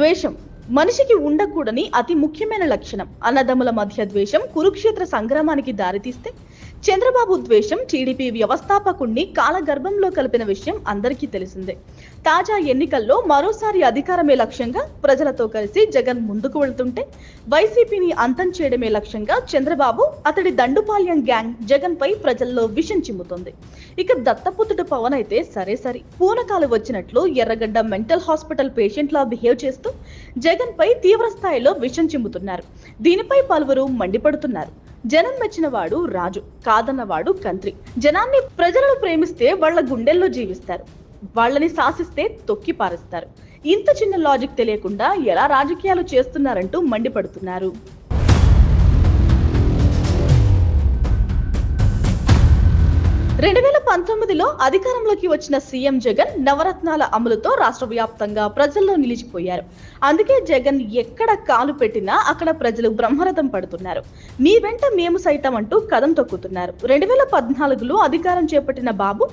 为什么？మనిషికి ఉండకూడని అతి ముఖ్యమైన లక్షణం. అన్నదమ్ముల మధ్య ద్వేషం కురుక్షేత్ర సంగ్రామానికి దారితీస్తే చంద్రబాబు ద్వేషం టీడీపీ వ్యవస్థాపకుణ్ణి కాలగర్భంలో కలిపిన విషయం అందరికీ తెలిసిందే. తాజా ఎన్నికల్లో మరోసారి అధికారమే లక్ష్యంగా ప్రజలతో కలిసి జగన్ ముందుకు వెళ్తుంటే వైసీపీని అంతం చేయడమే లక్ష్యంగా చంద్రబాబు అతడి దండుపాల్యం గ్యాంగ్ జగన్ పై ప్రజల్లో విషం చిమ్ముతుంది. ఇక దత్తపుత్రుడు పవన్ అయితే సరే సరి. పూనకాలు వచ్చినట్లు ఎర్రగడ్డ మెంటల్ హాస్పిటల్ పేషెంట్లా బిహేవ్ చేస్తూ జగన్ పై తీవ్ర స్థాయిలో విషం చిమ్ముతున్నారు. దీనిపై పలువురు మండిపడుతున్నారు. జనం మెచ్చినవాడు రాజు కాదన్నవాడు కంత్రి. జనాన్ని ప్రజలను ప్రేమిస్తే వాళ్ళ గుండెల్లో జీవిస్తారు. వాళ్ళని శాసిస్తే తొక్కి పారేస్తారు. ఇంత చిన్న లాజిక్ తెలియకుండా ఎలా రాజకీయాలు చేస్తున్నారంటూ మండిపడుతున్నారు. రెండు వేల పంతొమ్మిదిలో అధికారంలోకి వచ్చిన సీఎం జగన్ నవరత్నాల అమలుతో రాష్ట్ర వ్యాప్తంగా ప్రజల్లో నిలిచిపోయారు. అందుకే జగన్ ఎక్కడ కాలు పెట్టినా అక్కడ ప్రజలు బ్రహ్మరథం పడుతున్నారు. మీ వెంట మేము సైతం అంటూ కదం తొక్కుతున్నారు. రెండు వేల పద్నాలుగులో అధికారం చేపట్టిన బాబు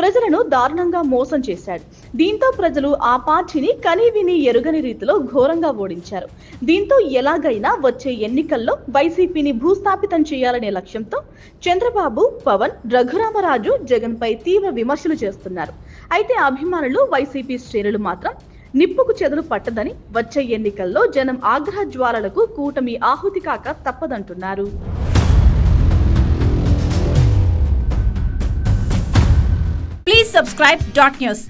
ప్రజలను దారుణంగా మోసం చేశాడు. దీంతో ప్రజలు ఆ పార్టీని కనీవిని ఎరుగని రీతిలో ఘోరంగా ఓడించారు. దీంతో ఎలాగైనా వచ్చే ఎన్నికల్లో వైసీపీని భూస్థాపితం చేయాలనే లక్ష్యంతో చంద్రబాబు పవన్ రఘురామరాజు జగన్ పై తీవ్ర విమర్శలు చేస్తున్నారు. అయితే అభిమానులు వైసీపీ శ్రేణులు మాత్రం నిప్పుకు చెదలు పట్టదని వచ్చే ఎన్నికల్లో జనం ఆగ్రహ జ్వాలలకు కూటమి ఆహుతి కాక తప్పదంటున్నారు. Please subscribe dot news